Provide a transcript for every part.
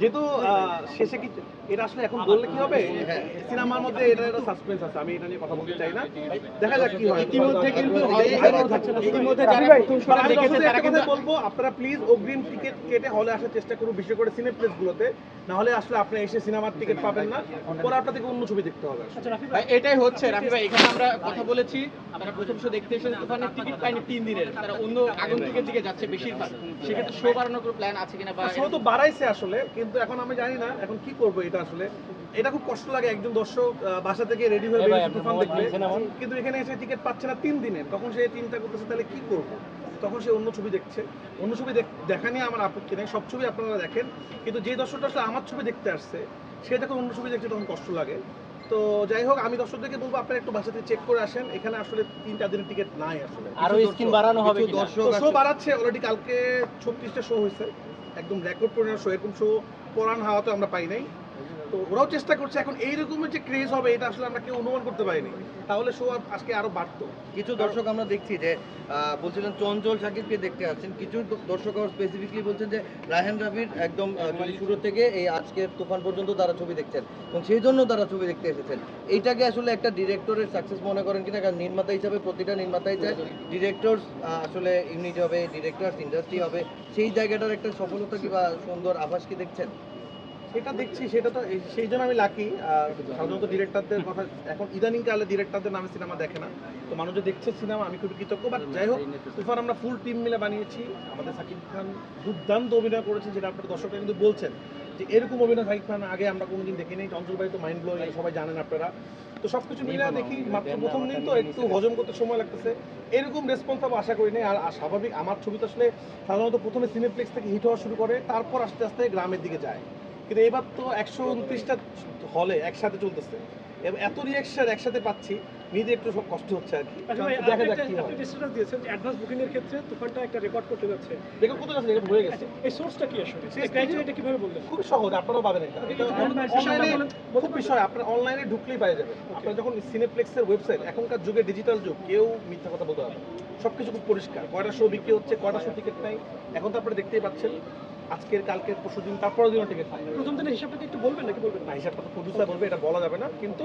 যেহেতু শেষে কি এটা আসলে এখন বললে কি হবে? সিনেমার মধ্যে এটা একটা সাসপেন্স আছে আমি এটা নিয়ে কথা বলতে চাই না। দেখা যাক কি হয়। ইতিমধ্যে কিন্তু ইতিমধ্যে যারা প্রথম শোটা দেখেছে তারা কিন্তু বলব আপনারা প্লিজ অগ্রিম টিকিট কেটে হলে আসার চেষ্টা করুন বিশেষ করে সিনেপ্লেক্স গুলোতে না হলে আসলে আপনি এসে সিনেমার টিকিট পাবেন না। পরে আপনাদেরকে অন্য ছবি দেখতে হবে। ভাই, এটাই হচ্ছে রাফি ভাই এখানে আমরা কথা বলেছি। তারা প্রথম শো দেখতে এসে তুফানের টিকিট পায়নি তিন দিনের। তারা অন্য আগন্তুকের দিকে যাচ্ছে বেশিরভাগ। সেক্ষেত্রে শো বাড়ানোর কোনো প্ল্যান আছে কিনা বা শো তো বাড়াইছে আসলে কিন্তু এখন আমি জানি না এখন কি করব এটা আসলে। এটা খুব কষ্ট লাগে একজন দর্শক বাসা থেকে রেডি হয়ে তুফান দেখবে কিন্তু এখানে এসে টিকিট পাচ্ছে না তিন দিনের তখন সে চিন্তা করতেছে তাহলে কি করব? তখন সে অন্য ছবি দেখছে। অন্য ছবি দেখ- দেখা নিয়ে আমার আপত্তি নেই সব ছবি আপনারা দেখেন। কিন্তু যে দর্শকটা আসলে আমার ছবি দেখতে আসছে সে যখন অন্য ছবি দেখছে তখন কষ্ট লাগে। তো যাই হোক আমি দর্শকদেরকে বলব আপনারা একটু বাসাতে চেক করে আসেন। এখানে আসলে তিন চার দিনের টিকিট নাই আসলে। আরও স্ক্রিন বাড়ানো হবে কিনা? দর্শক শো বাড়াচ্ছে অলরেডি কালকে ছত্রিশটা শো হয়েছে। একদম রেকর্ড পরিমাণ শো এরকম শো পরান হাওয়া তো আমরা পাই নাই। তো ওরাও চেষ্টা করছে এখন এইরকমের যে ক্রেজ হবে এটা আসলে আমরা কেউ অনুমান করতে পারিনি। তাহলে শো আজকে আরও বাড়তো। কিছু দর্শক আমরা দেখছি যে বলছিলেন চঞ্চল সাকিবকে দেখতে আসছেন। কিছু দর্শক আবার স্পেসিফিকলি বলছেন যে রায়হান রাফির একদম শুরু থেকে এই আজকের তুফান পর্যন্ত তারা ছবি দেখছেন। এবং সেই জন্য তারা ছবি দেখতে এসেছেন। এইটাকে আসলে একটা ডিরেক্টরের সাকসেস মনে করেন কিনা কারণ নির্মাতা হিসাবে প্রতিটা নির্মাতাই চায়। ডিরেক্টর আসলে ইউনিট হবে ডিরেক্টর ইন্ডাস্ট্রি হবে। সেই জায়গাটার একটা সফলতা কি বা সুন্দর আভাস কি দেখছেন? সেটা দেখছি সেটা তো সেই জন্য আমি লাকি আর সাধারণত ডিরেক্টরদের কথা এখন ইদানিং কালে ডিরেক্টরদের নামে সিনেমা দেখে না। তো মানুষ দেখছে সিনেমা আমি খুবই কৃতজ্ঞ বাট যাই হোক তুফান আমরা ফুল টিম মিলে বানিয়েছি। আমাদের সাকিব খান দুর্দান্ত অভিনয় করেছেন যেটা আপনার দর্শকরা কিন্তু বলছেন যে এরকম অভিনয় সাকিব খান আগে আমরা কোনোদিন দেখিনি। চঞ্চল ভাই তো মাইন্ড ব্লোয়িং সবাই জানেন আপনারা। তো সব কিছু মিলে দেখি মাত্র প্রথম দিন তো একটু হজম করতে সময় লাগতেছে। এরকম রেসপন্স আমি আশা করি নাই আর আর স্বাভাবিক আমার ছবি তো আসলে সাধারণত প্রথমে সিনেপ্লেক্স থেকে হিট হওয়া শুরু করে তারপর আস্তে আস্তে গ্রামের দিকে যায়। কিন্তু এবার তো একশো উনত্রিশটা হলে একসাথে চলতেছে। এবং এত রিয়াকশন একসাথে পাচ্ছি নিজে একটু সব কষ্ট হচ্ছে আর কি। আচ্ছা দেখা যাক কি হয়। আপনি দিয়েছেন যে advance booking এর ক্ষেত্রে তুফানটা একটা রেকর্ড করতে যাচ্ছে। দেখো কোথায় আছে দেখো হয়ে গেছে। আচ্ছা, এই সোর্সটা কি আসলে? Source কীভাবে বললেন? খুব সহজ আপনারাও পাবেন এটা। অনলাইনে খুব বিষয় আপনার অনলাইনে ঢুকলেই পাওয়া যাবে। আপনার যখন সিনেপ্লেক্সের ওয়েবসাইট এখনকার যুগে ডিজিটাল যুগ কেউ মিথ্যা কথা বলতে পারবে না। সবকিছু খুব পরিষ্কার। কয়টা শো বিক্রি হচ্ছে কয়টা শো টিকিট নাই এখন তো আপনারা দেখতেই পাচ্ছেন। আজকের কালকের পরশু দিন তারপরের দিনও টিকিট নাই প্রথম দিনের হিসাবটা কি একটু বলবেন নাকি বলবেন না? না হিসাবটা তো প্রডিউসার বলবে এটা বলা যাবে না। কিন্তু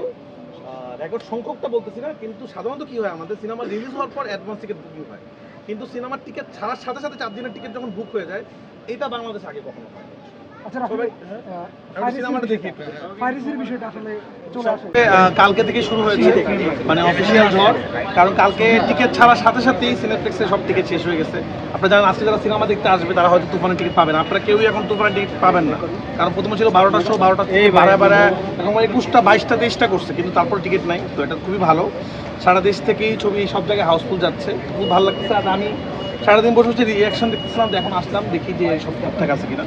রেকর্ড সংখ্যকটা বলতেছি না কিন্তু সাধারণত কি হয় আমাদের সিনেমা রিলিজ হওয়ার পর অ্যাডভান্স টিকিট বুকিং হয়। কিন্তু সিনেমার টিকিট ছাড়ার সাথে সাথে চার দিনের টিকিট যখন বুক হয়ে যায় এটা বাংলাদেশ আগে কখনো হয়। দেখি একটু। আহ, কালকে থেকে শুরু হয়েছে মানে অফিসিয়াল ঝড় কারণ কালকে টিকিট ছাড়ার সাথে সাথেই সিনেপ্লেক্সে সব টিকিট শেষ হয়ে গেছে। আপনারা জানেন আজকে যারা সিনেমা দেখতে আসবে তারা হয়তো তুফানের টিকিট পাবেন আপনারা কেউই এখন তুফানের টিকিট পাবেন না। কারণ প্রথমে ছিল বারোটা শো বারোটা এই বাড়ায় বাড়ায় এখন একুশটা বাইশটা তেইশটা করছে কিন্তু তারপর টিকিট নাই। তো এটা খুবই ভালো। সারা দেশ থেকেই ছবি সব জায়গায় হাউসফুল যাচ্ছে। খুব ভালো লাগছে আর আমি সারাদিন বসে বসে রিয়াকশন দেখতেছিলাম এখন আসলাম দেখি যে সব ঠিকঠাক আছে কিনা।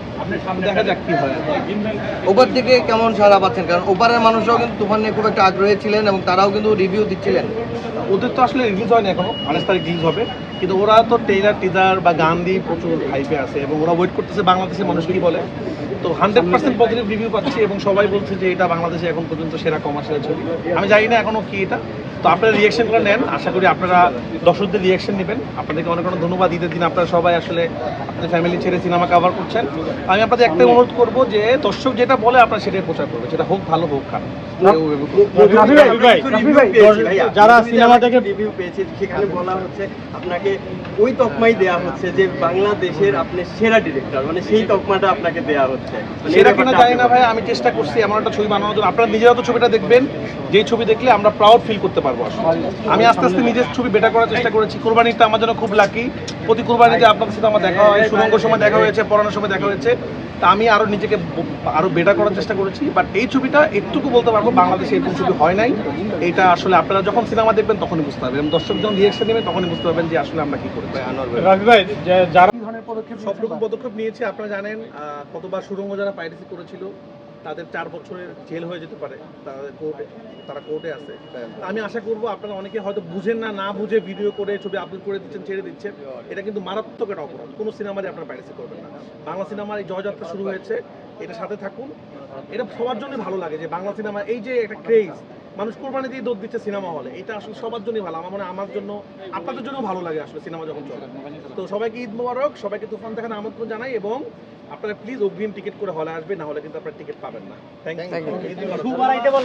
দেখা যাক কি হয়। ওপার থেকে কেমন সারা পাচ্ছেন? কারণ ওপারের মানুষরাও কিন্তু তুফান নিয়ে খুব একটা আগ্রহী ছিলেন এবং তারাও কিন্তু রিভিউ দিচ্ছিলেন। ওদের তো আসলে রিলিজ হয়নি এখনও আঠাশ তারিখ রিলিজ হবে। কিন্তু ওরা তো ট্রেলার টিজার বা গান দিয়ে প্রচুর হাইপে আছে এবং ওরা ওয়েট করতেছে বাংলাদেশের মানুষ কি বলে। তো হান্ড্রেড পার্সেন্ট পজিটিভ রিভিউ পাচ্ছি এবং সবাই বলছে যে এটা বাংলাদেশে এখন পর্যন্ত সেরা কমার্শিয়াল ছবি। আমি জানি না এখনও কি এটা। তো আপনারা রিয়াকশনগুলো নেন। আশা করি আপনারা দর্শকদের রিয়াকশন নেবেন। আপনাদেরকে অনেক অনেক ধন্যবাদ। ঈদের দিন আপনারা সবাই আসলে আপনাদের ফ্যামিলি ছেড়ে সিনেমা কভার করছেন। আমি আপনাদের একটাই অনুরোধ করব যে দর্শক যেটা বলে আপনারা সেটাই প্রচার করবে সেটা হোক ভালো হোক খারাপ। যারা সিনেমা দেখে রিভিউ পেয়েছি সেখানে বলা হচ্ছে আপনাকে ওই তকমাই দেয়া হচ্ছে যে বাংলাদেশের আপনি সেরা ডিরেক্টর মানে সেই তকমাটা আপনাকে দেয়া হচ্ছে। মানে সেটা কিনা জানি না ভাই আমি চেষ্টা করছি এমন একটা ছবি বানানোর জন্য। আপনারা নিজেরা তো ছবিটা দেখবেন যেই ছবি দেখলে আমরা প্রাউড ফিল করতে পারব আমি আস্তে আস্তে নিজের ছবি বেটার করার চেষ্টা করেছি। কোরবানিটা আমার জন্য খুব লাকি প্রতি কোরবানিতে আপনাদের সাথে আমার দেখা হয় সুরঙ্গ সময় দেখা হয়েছে পড়ানোর সময় দেখা হয়েছে। তা আমি আরও নিজেকে ব- আরও বেটার করার চেষ্টা করেছি। বাট এই ছবিটা একটুকু বলতে পারব বাংলাদেশে এরকম ছবি হয় নাই। এটা আসলে আপনারা যখন সিনেমা দেখবেন তখনই বুঝতে পারবেন। দর্শক যখন রিয়েকশন নেবেন তখনই বুঝতে পারবেন যে আসলে আমরা কি রাফি ভাই যারা সব রকম পদক্ষেপ নিয়েছে আপনারা জানেন কতবার সুরঙ্গ যারা পাইরেসি করেছিল তাদের চার বছরের জেল হয়ে যেতে পারে তাদের কোর্টে তারা কোর্টে আছে। আমি আশা করব আপনারা অনেকে হয়তো বুঝেন না না বুঝে ভিডিও করে ছবি আপলোড করে দিচ্ছেন ছেড়ে দিচ্ছেন। এটা কিন্তু মারাত্মক একটা অপরাধ। কোনো সিনেমাতে আপনারা পাইরেসি করবেন না। বাংলা সিনেমার এই জয়যাত্রা শুরু হয়েছে এটা সাথে থাকুন। এটা সবার জন্য ভালো লাগে যে বাংলা সিনেমা এই যে একটা ক্রেজ মানুষ কোরবানি দিয়ে দোধ দিচ্ছে সিনেমা হলে। এটা আসলে সবার জন্যই ভালো। আমার মনে আমার জন্য আপনাদের জন্য ভালো লাগে আসলে সিনেমা যখন চলে। তো সবাইকে ঈদ মোবারক সবাইকে তুফান দেখার আমন্ত্রণ জানাই এবং আপনারা প্লিজ অগ্রিম টিকিট করে হলে আসবে না হলে কিন্তু আপনারা টিকিট পাবেন না। Thank you